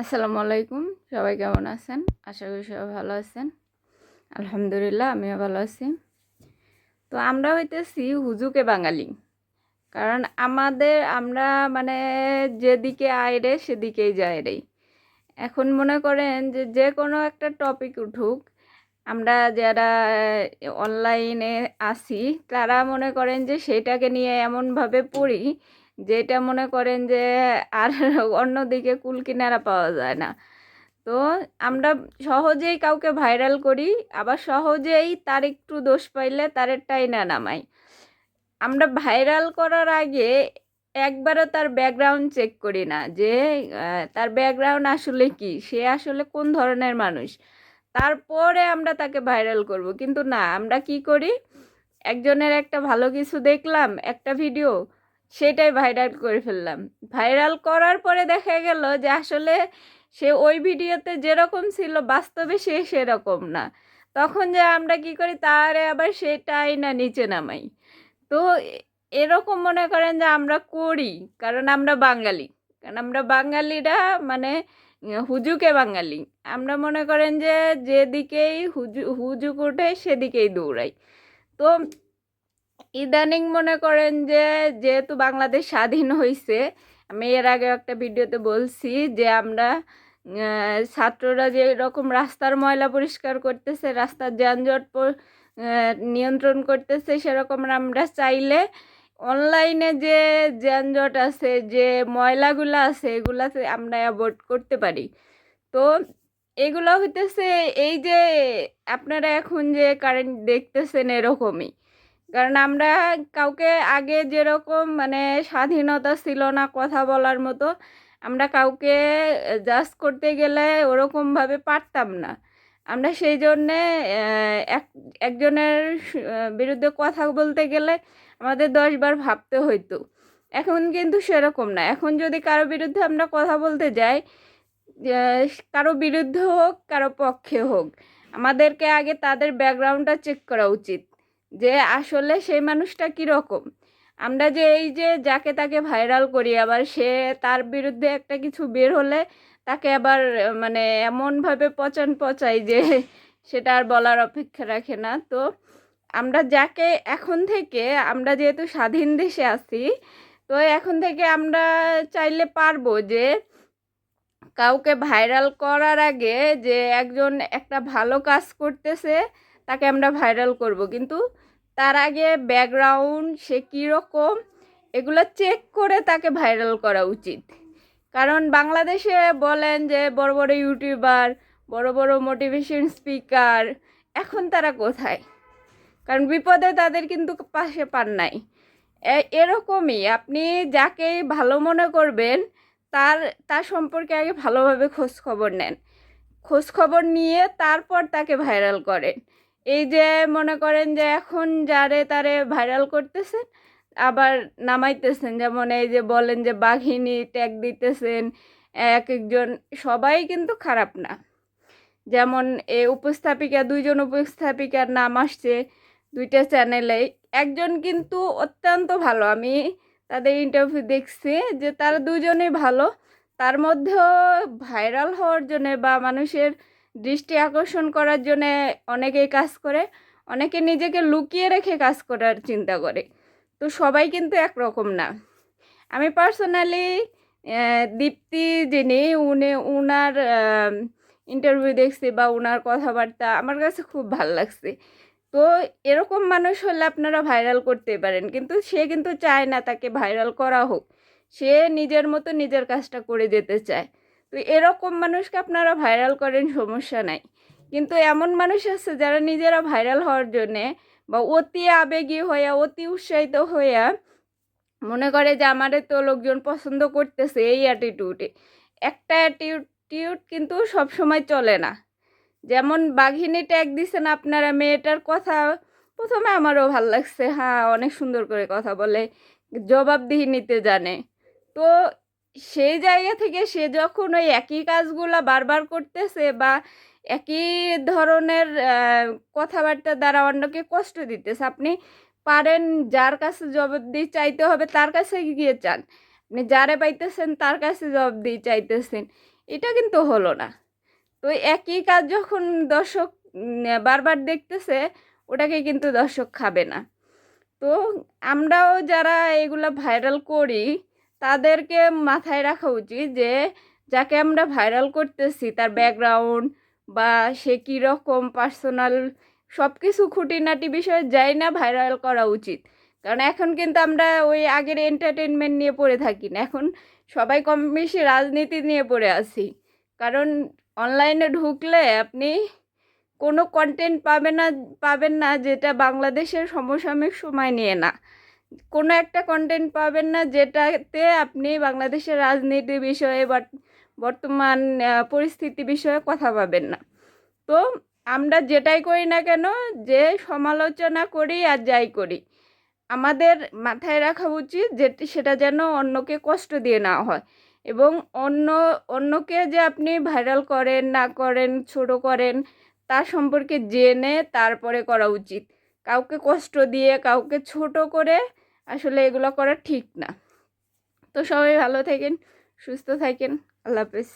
আসসালামু আলাইকুম। সবাই কেমন আছেন? আশা করি সবাই ভালো আছেন। আলহামদুলিল্লাহ, আমিও ভালো আছি। তো আমরা হইতেছি হুজুকে বাঙালি। কারণ আমাদের, আমরা মানে যেদিকে আয়রে সেদিকেই যায় রে। এখন মনে করেন যে যে কোনো একটা টপিক উঠুক, আমরা যারা অনলাইনে আসি তারা মনে করেন যে সেটাকে নিয়ে এমনভাবে পড়ি যেটা মনে করেন যে, আর অন্যদিকে কুল কিনারা পাওয়া যায় না। তো আমরা সহজেই কাউকে ভাইরাল করি, আবার সহজেই তার একটু দোষ পাইলে তারেরটাই না নামাই। আমরা ভাইরাল করার আগে একবারও তার ব্যাকগ্রাউন্ড চেক করি না যে তার ব্যাকগ্রাউন্ড আসলে কি? সে আসলে কোন ধরনের মানুষ? তারপরে আমরা তাকে ভাইরাল করব। কিন্তু না, আমরা কি করি? একজনের একটা ভালো কিছু দেখলাম, একটা ভিডিও সেটাই ভাইরাল করে ফেললাম। ভাইরাল করার পরে দেখা গেল যে আসলে সে ওই ভিডিওতে যেরকম ছিল বাস্তবে সে সেরকম না। তখন যে আমরা কি করি, তারে আবার সেটাই না নিচে নামাই। তো এরকম মনে করেন যে আমরা করি, কারণ আমরা বাঙালি। কারণ আমরা বাঙালিরা মানে হুজুকে বাঙালি। আমরা মনে করেন যে যেদিকেই হুজু, হুজুক ওঠে সেদিকেই দৌড়াই। তো ইদানিং মনে করেন যে, যেহেতু বাংলাদেশ স্বাধীন হয়েছে আমি এর আগে একটা ভিডিওতে বলছি যে, আমরা ছাত্ররা যে রকম রাস্তার ময়লা পরিষ্কার করতেছে, রাস্তার যানজট নিয়ন্ত্রণ করতেছে, সেরকম আমরা চাইলে অনলাইনে যে যানজট আছে, যে ময়লাগুলো আছে, এগুলাতে আমরা অ্যাভয়েড করতে পারি। তো এগুলো হইতেছে, এই যে আপনারা এখন যে কারেন্ট দেখতেছেন এরকমই কারণ আমরা কাউকে আগে যেরকম মানে স্বাধীনতা ছিল না কথা বলার মতো, আমরা কাউকে জাজ করতে গেলে ওরকমভাবে পারতাম না। আমরা সেই জন্যে এক, একজনের বিরুদ্ধে কথা বলতে গেলে আমাদের দশবার ভাবতে হইতো। এখন কিন্তু সেরকম না। এখন যদি কারও বিরুদ্ধে আমরা কথা বলতে যাই কারও বিরুদ্ধে হোক, কারও পক্ষে হোক, আমাদেরকে আগে তাদের ব্যাকগ্রাউন্ডটা চেক করা উচিত। যে আসলে সেই মানুষটা কীরকম? আমরা যে এই যে যাকে তাকে ভাইরাল করি, আবার সে তার বিরুদ্ধে একটা কিছু বের হলে তাকে আবার মানে এমনভাবে পচান পচাই যে সেটা আর বলার অপেক্ষা রাখে না। তো আমরা যাকে, এখন থেকে আমরা যেহেতু স্বাধীন দেশে আছি, তো এখন থেকে আমরা চাইলে পারব যে কাউকে ভাইরাল করার আগে যে একজন একটা ভালো কাজ করতেছে তাকে আমরা ভাইরাল করব। কিন্তু তার আগে ব্যাকগ্রাউন্ড সে কীরকম এগুলো চেক করে তাকে ভাইরাল করা উচিত। কারণ বাংলাদেশে বলেন যে বড় বড় ইউটিউবার, বড় বড় মোটিভেশন স্পিকার এখন তারা কোথায়? কারণ বিপদে তাদের কিন্তু পাশে পান নাই। এরকমই আপনি যাকেই ভালো মনে করবেন, তার তার সম্পর্কে আগে ভালোভাবে খোঁজ খবর নেন। খোঁজ খবর নিয়ে তারপর তাকে ভাইরাল করেন। এই যে মনে করেন যে এখন যারে তারে ভাইরাল করতেছেন, আবার নামাইতেছেন। যেমন এই যে বলেন যে বাঘিনী ট্যাগ দিতেছেন, এক একজন, সবাই কিন্তু খারাপ না। যেমন এ উপস্থাপিকা, দুইজন উপস্থাপিকার নাম আসছে দুইটা চ্যানেলে একজন কিন্তু অত্যন্ত ভালো। আমি তাদের ইন্টারভিউ দেখছি যে তারা দুজনেই ভালো। তার মধ্যেও ভাইরাল হওয়ার জন্যে বা মানুষের দৃষ্টি আকর্ষণ করার জন্যে অনেকেই কাজ করে, অনেকে নিজেকে লুকিয়ে রেখে কাজ করার চিন্তা করে। তো সবাই কিন্তু একরকম না। আমি পার্সোনালি দীপ্তি যিনি উনি, উনার ইন্টারভিউ দেখছি বা উনার কথাবার্তা আমার কাছে খুব ভালো লাগছে। তো এরকম মানুষ হলে আপনারা ভাইরাল করতে পারেন, কিন্তু সে কিন্তু চায় না তাকে ভাইরাল করা হোক। সে নিজের মতো নিজের কাজটা করে যেতে চায়। তো এরকম মানুষকে আপনারা ভাইরাল করেন, সমস্যা নাই। কিন্তু এমন মানুষ আছে যারা নিজেরা ভাইরাল হওয়ার জন্যে বা অতি আবেগী হইয়া, অতি উৎসাহিত হইয়া মনে করে যে আমারে তো লোকজন পছন্দ করতেছে এই অ্যাটিটিউডে একটা অ্যাটিটিউড কিন্তু সব সময় চলে না। যেমন বাঘিনী ট্যাগ দিছেন আপনারা, মেয়েটার কথা প্রথমে আমারও ভালো লাগছে হ্যাঁ অনেক সুন্দর করে কথা বলে জবাবদিহি নিতে জানে। তো সেই জায়গা থেকে সে যখন ওই একই কাজগুলা বারবার করতেছে বা একই ধরনের কথাবার্তা দ্বারা অন্যকে কষ্ট দিতেছে, আপনি পারেন যার কাছে জবাবদিহি চাইতে হবে তার কাছে গিয়ে চান। আপনি যারে পাইতেছেন তার কাছে জবাবদিহি চাইতেছেন। এটা কিন্তু হলো না। তো একই কাজ যখন দর্শক বারবার দেখতেছে, ওটাকে কিন্তু দর্শক খাবে না। তো আমরাও যারা এগুলো ভাইরাল করি তাদেরকে মাথায় রাখা উচিত যে যাকে আমরা ভাইরাল করতেছি তার ব্যাকগ্রাউন্ড বা সে কী রকম পার্সোনাল সব কিছু খুঁটিনাটি বিষয়ে যাই না ভাইরাল করা উচিত। কারণ এখন কিন্তু আমরা ওই আগের এন্টারটেনমেন্ট নিয়ে পড়ে থাকি না। এখন সবাই কম বেশি রাজনীতি নিয়ে পড়ে আছি। কারণ অনলাইনে ঢুকলে আপনি কোনো কন্টেন্ট পাবেন না পাবেন না যেটা বাংলাদেশের সমসাময়িক সময় নিয়ে না। কোনো একটা কন্টেন্ট পাবেন না যেটাতে আপনি বাংলাদেশের রাজনীতি বিষয়ে বর্তমান পরিস্থিতি বিষয়ে কথা পাবেন না। তো আমরা যেটাই করি না কেন, যে সমালোচনা করি আর যাই করি, আমাদের মাথায় রাখা উচিত যে সেটা যেন অন্যকে কষ্ট দিয়ে না হয় এবং অন্য, অন্যকে যে আপনি ভাইরাল করেন, না করেন, ছোট করেন তার সম্পর্কে জেনে তারপরে করা উচিত। কাউকে কষ্ট দিয়ে, কাউকে ছোট করে আসলে এগুলো করা ঠিক না। তো সবাই ভালো থাকেন, সুস্থ থাকেন, আল্লাহ হাফেজ।